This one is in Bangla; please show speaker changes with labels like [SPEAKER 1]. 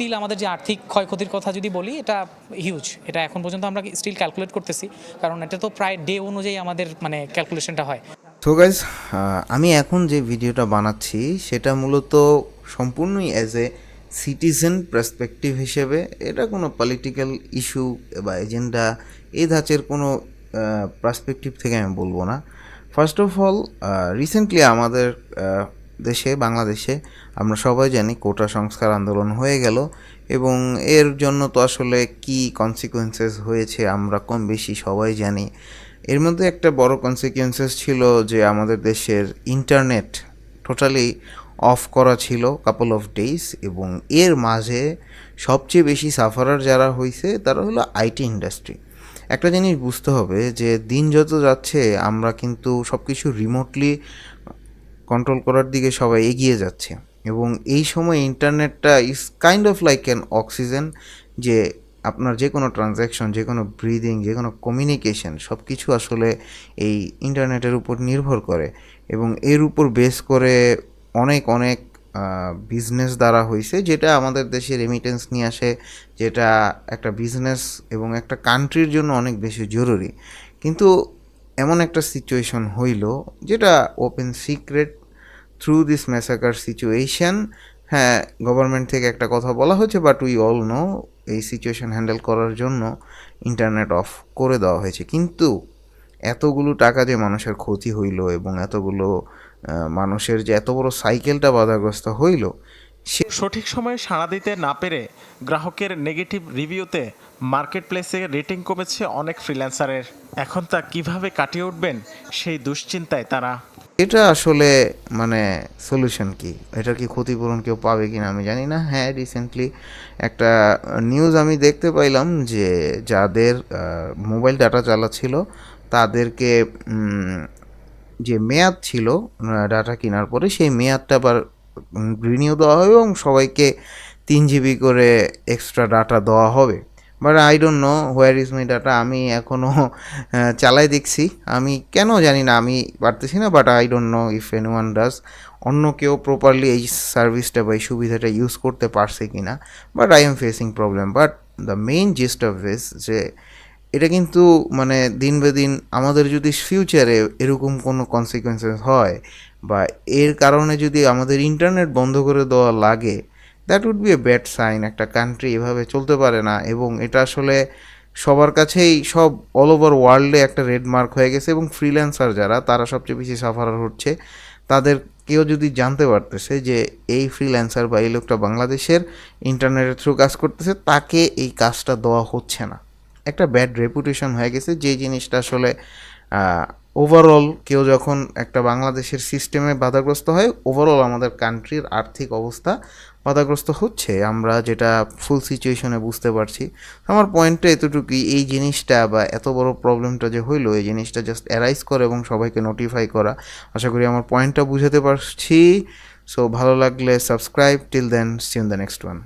[SPEAKER 1] স্টিল আমাদের যে আর্থিক ক্ষয়ক্ষতির কথা যদি বলি, এটা হিউজ এটা এখন পর্যন্ত আমরা স্টিল ক্যালকুলেট করতেছি, কারণ এটা তো প্রায় ডে অনুযায়ী আমাদের মানে ক্যালকুলেশনটা হয়।
[SPEAKER 2] তো গাইজ আমি এখন যে ভিডিওটা বানাচ্ছি, সেটা মূলত সম্পূর্ণই অ্যাজ এ সিটিজেন পার্সপেক্টিভ হিসেবে, এটা কোনো পলিটিক্যাল ইস্যু বা এজেন্ডা এই ধাঁচের কোনো পার্সপেক্টিভ থেকে আমি বলব না। ফার্স্ট অফ অল রিসেন্টলি আমাদের দেশে, বাংলাদেশে। আমরা সবাই জানি কোটা সংস্কার আন্দোলন হয়ে গেল এবং এর জন্য তো আসলে কি কনসিকুয়েন্সেস হয়েছে আমরা কম বেশি সবাই জানি। এর মধ্যে একটা বড় কনসিকুয়েন্সেস ছিল যে আমাদের দেশের ইন্টারনেট টোটালি অফ করা ছিল কাপল অফ ডেইজ এবং এর মাঝে সবচেয়ে বেশি সাফারার যারা হয়েছে তারা হলো আইটি ইন্ডাস্ট্রি একটা জিনিস বুঝতে হবে যে দিন যত যাচ্ছে আমরা কিন্তু সব কিছু রিমোটলি কন্ট্রোল করার দিকে সবাই এগিয়ে যাচ্ছে। এবং এই সময় ইন্টারনেটটা is kind of like an oxygen যে আপনার যে কোনো ট্রানজ্যাকশন যে কোনো ব্রিদিং যে কোনো কমিউনিকেশন সব কিছু আসলে এই ইন্টারনেটের উপর নির্ভর করে। এবং এর উপর বেস করে অনেক অনেক বিজনেস দ্বারা হয়েছে যেটা আমাদের দেশে রেমিটেন্স নিয়ে আসে, যেটা একটা বিজনেস এবং একটা কান্ট্রির জন্য অনেক বেশি জরুরি। কিন্তু এমন একটা সিচুয়েশন হইল, যেটা open secret through this massacre situation হ্যাঁ গভর্নমেন্ট থেকে একটা কথা বলা হয়েছে বাট উই অল নো এই সিচুয়েশন হ্যান্ডেল করার জন্য ইন্টারনেট অফ করে দেওয়া হয়েছে। কিন্তু এতগুলো টাকা যে মানুষের ক্ষতি হইল এবং এতগুলো মানুষের যে এত বড় সাইকেলটা বাধাগ্রস্ত হইল, সে
[SPEAKER 3] সঠিক সময়ে সাড়া দিতে না পেরে গ্রাহকের নেগেটিভ রিভিউতে মার্কেট প্লেসে রেটিং কমেছে অনেক ফ্রিল্যান্সারের এখন তা কীভাবে কাটিয়ে উঠবেন সেই দুশ্চিন্তায় তারা?
[SPEAKER 2] এটা আসলে মানে সলিউশন কি? এটার কি ক্ষতিপূরণ কেউ পাবে কি না আমি জানি না। হ্যাঁ রিসেন্টলি একটা নিউজ আমি দেখতে পাইলাম যে যাদের মোবাইল ডাটা চালাচ্ছিল, তাদেরকে যে মেয়াদ ছিল ডাটা কেনার পরে সেই মেয়াদটা আবার রিনিউ দেওয়া হবে এবং সবাইকে তিন জিবি করে এক্সট্রা ডাটা দেওয়া হবে। But I don't know where is my data আমি এখনও চালাই দেখছি। আমি কেন জানি না, আমি পারতেছি না but I don't know if any one does অন্য কেউ প্রপারলি এই সার্ভিসটা বা এই সুবিধাটা ইউজ করতে পারছে কি না but I am facing problem but the main gist of this যে এটা কিন্তু মানে দিন বে দিন আমাদের যদি ফিউচারে এরকম কোনো কনসিকুয়েন্সেস হয়, বা এর কারণে যদি আমাদের ইন্টারনেট বন্ধ করে দেওয়া লাগে that would be a bad sign একটা কান্ট্রি এভাবে চলতে পারে না। এবং এটা আসলে সবার কাছেই সব অল ওভার ওয়ার্ল্ডে একটা রেড মার্ক হয়ে গেছে। এবং ফ্রিল্যান্সার যারা, তারা সবচেয়ে বেশি সাফার হচ্ছে। তাদের কেউ যদি জানতে পারতেছে যে এই ফ্রিল্যান্সার বা এই লোকটা বাংলাদেশের ইন্টারনেটের থ্রু কাজ করতেছে, তাকে এই কাজটা দেওয়া হচ্ছে না। একটা ব্যাড রেপুটেশন হয়ে গেছে। যে জিনিসটা আসলে ওভারঅল কেউ যখন একটা বাংলাদেশের সিস্টেমে বাধাগ্রস্ত হয় ওভারঅল আমাদের কান্ট্রির আর্থিক অবস্থা বাধাগ্রস্ত হচ্ছে। আমরা যেটা ফুল সিচুয়েশনে বুঝতে পারছি। আমার পয়েন্টটা এতটুকুই এই জিনিসটা বা এত বড় প্রবলেমটা যে হইল, এই জিনিসটা জাস্ট অ্যারাইজ করে এবং সবাইকে নোটিফাই করা, আশা করি আমার পয়েন্টটা বুঝাতে পারছি। সো ভালো লাগলে subscribe till then see in the next one